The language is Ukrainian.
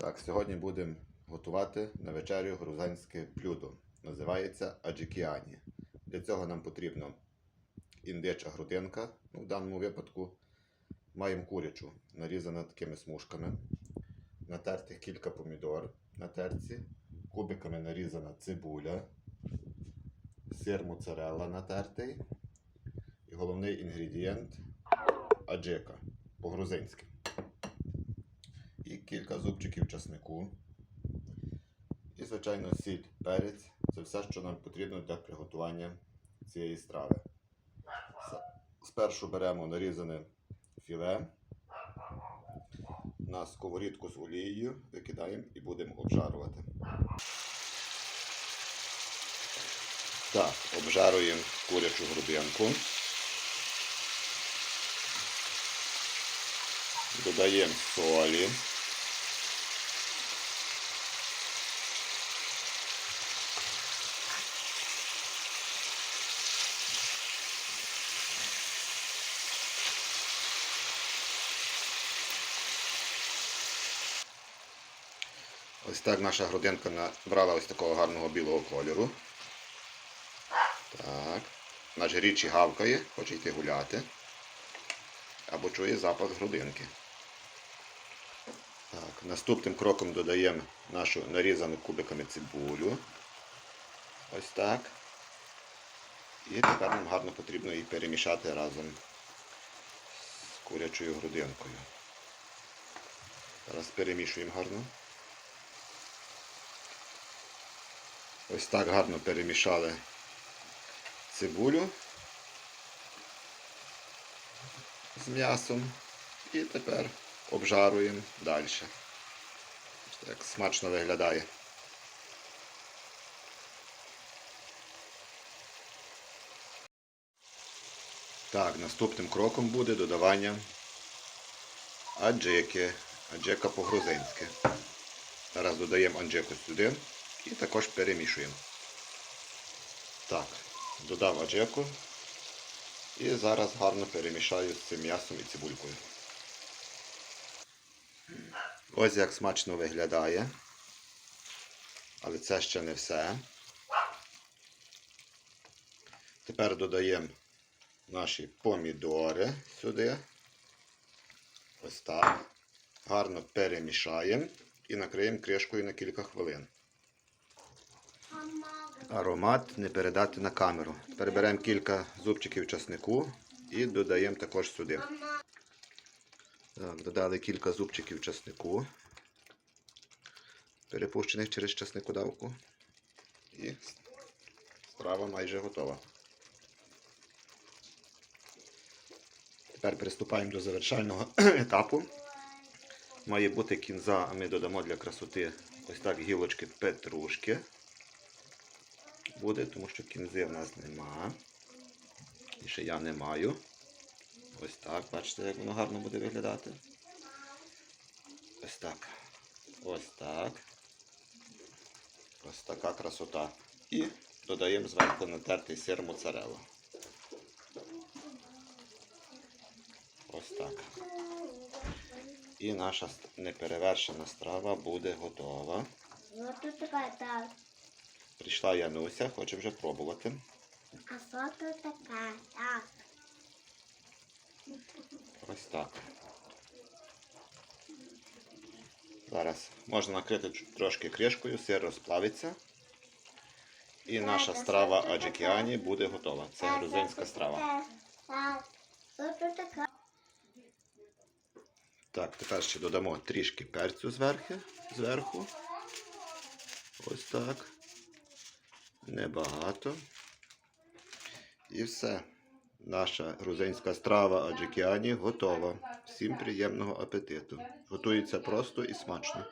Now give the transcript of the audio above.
Так, сьогодні будемо готувати на вечерю грузинське блюдо. Називається аджикіані. Для цього нам потрібно індича грудинка. Ну, в даному випадку маємо курячу, нарізану такими смужками. Натертих кілька помідор на терці, кубиками нарізана цибуля, сир моцарелла натертий. І головний інгредієнт аджика по-грузинськи і кілька зубчиків часнику. І, звичайно, сіль, перець. Це все, що нам потрібно для приготування цієї страви. Спершу беремо нарізане філе на сковорідку з олією, викидаємо і будемо обжарувати. Так, обжаруємо курячу грудинку. Додаємо солі. Ось так наша грудинка набрала ось такого гарного білого кольору. Так. Наш річі гавкає, хоче йти гуляти. Або чує запах грудинки. Так, наступним кроком додаємо нашу нарізану кубиками цибулю. Ось так. І тепер нам гарно потрібно її перемішати разом з курячою грудинкою. Зараз перемішуємо гарно. Ось так гарно перемішали цибулю з м'ясом. І тепер обжаруємо далі. Ось Так смачно виглядає. Так, наступним кроком буде додавання аджики. Аджика по-грузинськи. Зараз додаємо аджику сюди і також перемішуємо. Так, додав аджику і зараз гарно перемішаю з цим м'ясом і цибулькою. Ось як смачно виглядає. Але це ще не все. Тепер додаємо наші помідори сюди. Ось так. Гарно перемішаємо і накриємо кришкою на кілька хвилин. Аромат не передати на камеру. Тепер беремо кілька зубчиків часнику і додаємо також сюди. Так, додали кілька зубчиків часнику, перепущених через часникодавку. І страва майже готова. Тепер приступаємо до завершального етапу. Має бути кінза, а ми додамо для красоти ось так гілочки петрушки. Буде, тому що кінзи в нас нема. І ще я не маю. Ось так, бачите, як воно гарно буде виглядати. Ось так. Ось так. Ось така красота. І додаємо зверху натертий сир моцарелла. Ось так. І наша неперевершена страва буде готова. Вот тут такая, так. Прийшла Януся, хоче вже пробувати. А что тут такая, так. Ось так. Зараз можна накрити трошки кришкою, сир розплавиться. І наша страва аджикіані буде готова. Це грузинська страва. Так, тепер ще додамо трішки перцю зверху. зверху. Ось так. Небагато. І все. Наша грузинська страва аджикіані готова. Всім приємного апетиту. Готується просто і смачно.